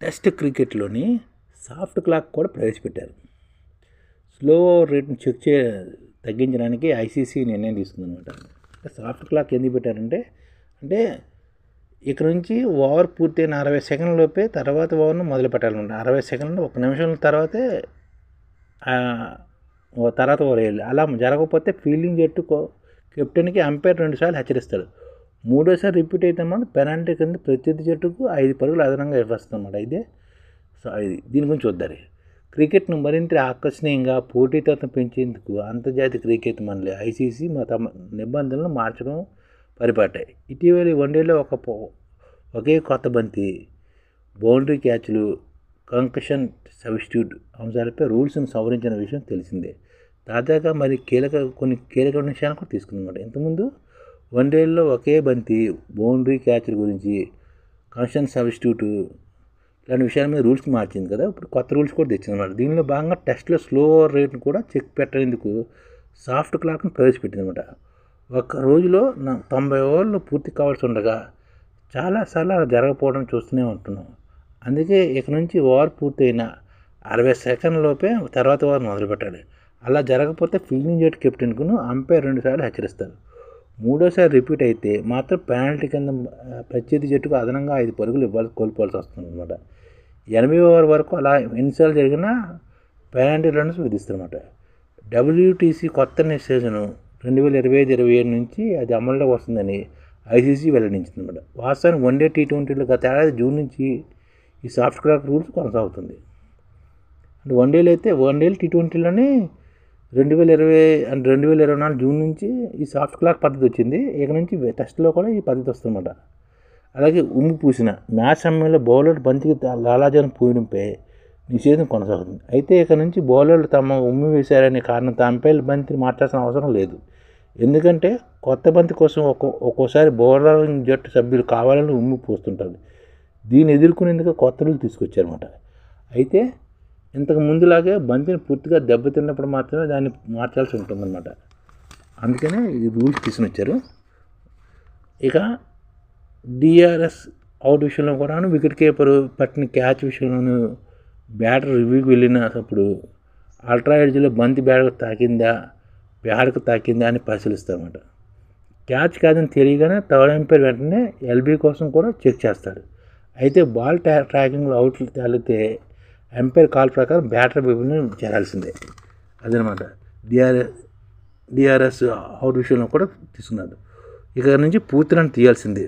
Test క్రికెట్లోని soft clock కూడా ప్రవేశపెట్టారు. Slow రేట్ని check చే తగ్గించడానికి ఐసీసీ నిర్ణయం తీసుకుందనమాట సాఫ్ట్ క్లాక్ ఎందుకు పెట్టారంటే అంటే ఇక్కడ నుంచి ఓవర్ పూర్తయిన అరవై సెకండ్ల లోపే తర్వాత ఓవర్ను మొదలు పెట్టాలన్నమాట. అరవై సెకండ్లు ఒక నిమిషం తర్వాతే ఓ తర్వాత ఓవర్ వేయాలి. అలా జరగకపోతే ఫీల్డింగ్ జట్టు కెప్టెన్కి అంపైర్ రెండుసార్లు హెచ్చరిస్తాడు. మూడోసారి రిపీట్ అయితే మాత్రం పెనాల్టీ కింద ప్రత్యర్థి జట్టుకు ఐదు పరుగులు అదనంగా ఇవ్వస్తుందన్నమాట ఇదే సో ఇది దీని గురించి చూద్దారు క్రికెట్ను మరింత ఆకర్షణీయంగా పోటీతత్వం పెంచేందుకు అంతర్జాతీయ క్రికెట్ మండలి ఐసీసీ మా తమ నిబంధనలు మార్చడం పరిపాటాయి ఇటీవలి వన్డేలో ఒక ఒకే కొత్త బంతి బౌండరీ క్యాచ్లు కంకషన్ సబ్స్టిట్యూట్ అంశాలపై రూల్స్ను సవరించిన విషయం తెలిసిందే. తాజాగా మరి కీలక కొన్ని కీలక విషయాలు కూడా తీసుకుందన్నమాట ఇంతకుముందు వన్డేల్లో ఒకే బంతి బౌండరీ క్యాచ్ల గురించి కన్షన్ సబ్స్టిట్యూట్ ఇలాంటి విషయాల మీద రూల్స్ మార్చింది కదా. ఇప్పుడు కొత్త రూల్స్ కూడా తెచ్చిందన్నమాట దీనిలో భాగంగా టెస్ట్లో స్లో రేట్ను కూడా చెక్ పెట్టేందుకు సాఫ్ట్ క్లాక్ను ప్రవేశపెట్టిందన్నమాట ఒక రోజులో నా తొంభై ఓవర్లు పూర్తి కావాల్సి ఉండగా చాలాసార్లు అలా జరగకపోవడం చూస్తూనే ఉంటున్నాం. అందుకే ఇక నుంచి ఓవర్ పూర్తయిన అరవై సెకండ్ల లోపే తర్వాత ఓవర్ మొదలుపెట్టాలి. అలా జరగకపోతే ఫీల్డింగ్ జట్ కెప్టెన్కును అంపైర్ రెండుసార్లు హెచ్చరిస్తారు. మూడోసారి రిపీట్ అయితే మాత్రం పెనాల్టీ కింద ప్రత్యర్థి జట్టుకు అదనంగా ఐదు పరుగులు ఇవ్వాలి కోల్పోవాల్సి వస్తుంది అనమాట ఎనభై ఓవర్ వరకు అలా ఎన్నిసార్లు జరిగినా పెనాల్టీ రన్స్ విధిస్తారన్నమాట. డబ్ల్యూటీసీ కొత్త నిశ్చేషను రెండు వేల ఇరవై ఐదు ఇరవై ఏడు నుంచి అది అమల్లో వస్తుందని ఐసీసీ వెల్లడించింది అనమాట వాస్తవానికి వన్డే టీ ట్వంటీలో గత ఏడాది జూన్ నుంచి ఈ సాఫ్ట్ క్లాక్ రూల్స్ కొనసాగుతుంది. అంటే వన్డేలు అయితే వన్డేలు టీ ట్వంటీలోనే రెండు వేల ఇరవై అండ్ రెండు వేల ఇరవై నాలుగు జూన్ నుంచి ఈ సాఫ్ట్ క్లాక్ పద్ధతి వచ్చింది. ఇక నుంచి టెస్ట్లో కూడా ఈ పద్ధతి వస్తుందన్నమాట. అలాగే ఉమ్ము పూసిన మ్యాచ్ సమయంలో బౌలర్ బంతికి లాలాజలం పూయడంపై నిషేధం కొనసాగుతుంది. అయితే ఇక నుంచి బౌలర్లు తమ ఉమ్మి వేశారనే కారణం తమపై బంతిని మార్చాల్సిన అవసరం లేదు. ఎందుకంటే కొత్త బంతి కోసం ఒక్కో ఒక్కోసారి బౌలర్ జట్టు సభ్యులు కావాలని ఉమ్మి పోస్తుంటారు. దీన్ని ఎదుర్కొనేందుకు కొత్త రూల్ తీసుకొచ్చారన్నమాట. అయితే ఇంతకు ముందులాగే బంతిని పూర్తిగా దెబ్బతిన్నప్పుడు మాత్రమే దాన్ని మార్చాల్సి ఉంటుందన్నమాట. అందుకనే ఈ రూల్స్ తీసుకుని వచ్చారు ఇక డిఆర్ఎస్ అవుట్ విషయంలో కూడాను వికెట్ కీపర్ పట్టిన క్యాచ్ విషయంలోనూ బ్యాటర్ రివ్యూకి వెళ్ళినప్పుడు అల్ట్రా ఎడ్జ్లో బంతి బ్యాట్కు తాకిందా బ్యాటర్కు తాకిందా అని పరిశీలిస్తారన్నమాట. క్యాచ్ కాదని తెలియగానే థర్డ్ ఎంపైర్ వెంటనే ఎల్బీ కోసం కూడా చెక్ చేస్తాడు. అయితే బాల్ ట్రా ట్రాకింగ్లో అవుట్లు తేలితే ఎంపైర్ కాల్ ప్రకారం బ్యాటర్ విభజన చేరాల్సిందే అదనమాట. డిఆర్ఎస్ డిఆర్ఎస్ అవుట్ విషయంలో కూడా తీసుకున్నాడు ఇక నుంచి పూర్తి రన్ తీయాల్సిందే.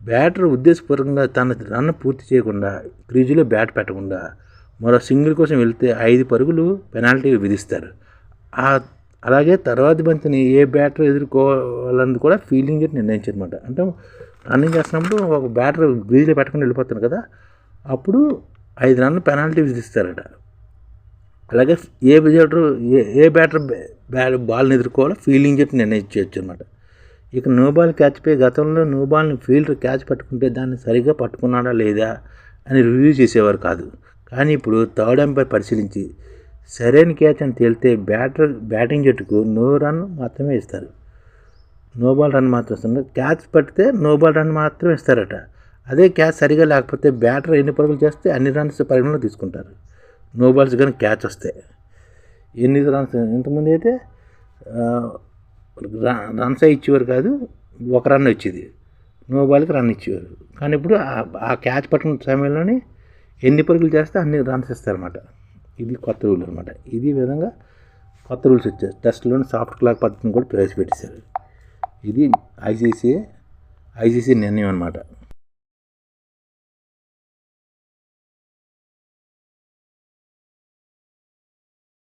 బ్యాటర్ ఉద్దేశపూర్వకంగా తన రన్ పూర్తి చేయకుండా క్రీజులో బ్యాట్ పెట్టకుండా మరో సింగిల్ కోసం వెళ్తే ఐదు పరుగులు పెనాల్టీ విధిస్తారు. ఆ అలాగే తర్వాతి బంతిని ఏ బ్యాటర్ ఎదుర్కోవాలని కూడా ఫీల్డింగ్ చేసి నిర్ణయించారనమాట అంటే రన్నింగ్ చేస్తున్నప్పుడు ఒక బ్యాటర్ గ్రీజ్లో పెట్టకుండా వెళ్ళిపోతాను కదా. అప్పుడు ఐదు రన్లు పెనాల్టీ విధిస్తారట అలాగే ఏ బ్యాటర్ ఏ ఏ బ్యాటర్ బ్యాట్ బాల్ని ఎదుర్కోవాలో ఫీల్డింగ్ జట్టు నిర్ణయించవచ్చు అనమాట ఇక నో బాల్ క్యాచ్పై గతంలో నో బాల్ని ఫీల్డర్ క్యాచ్ పట్టుకుంటే దాన్ని సరిగ్గా పట్టుకున్నాడా లేదా అని రివ్యూ చేసేవారు కాదు. కానీ ఇప్పుడు థర్డ్ ఎంపైర్ పరిశీలించి సరైన క్యాచ్ అని తేలితే బ్యాటర్ బ్యాటింగ్ జట్టుకు నో రన్ మాత్రమే ఇస్తారు. నో బాల్ రన్ మాత్రం ఇస్తారు. క్యాచ్ పడితే నో బాల్ రన్ మాత్రమే ఇస్తారట. అదే క్యాచ్ సరిగా లేకపోతే బ్యాటర్ ఎన్ని పరుగులు చేస్తే అన్ని రన్స్ పరిగణలో తీసుకుంటారు. నో బాల్స్ కానీ క్యాచ్ వస్తే. ఎన్ని రన్స్ ఇంతకుముందు అయితే రన్స్ ఇచ్చేవారు కాదు ఒక రన్ వచ్చేది. నో బాల్కి రన్ ఇచ్చేవారు. కానీ ఇప్పుడు ఆ- క్యాచ్ పట్టుకున్న సమయంలోనే ఎన్ని పరుగులు చేస్తే అన్ని రన్స్ ఇస్తారన్నమాట. ఇది కొత్త రూల్ అనమాట ఇది విధంగా కొత్త రూల్స్ వచ్చారు టెస్ట్లోని సాఫ్ట్ క్లాక్ పద్ధతిని కూడా ప్రవేశపెట్టేశారు. ఇది ఐసీసీ ఐసీసీ నిర్ణయం అనమాట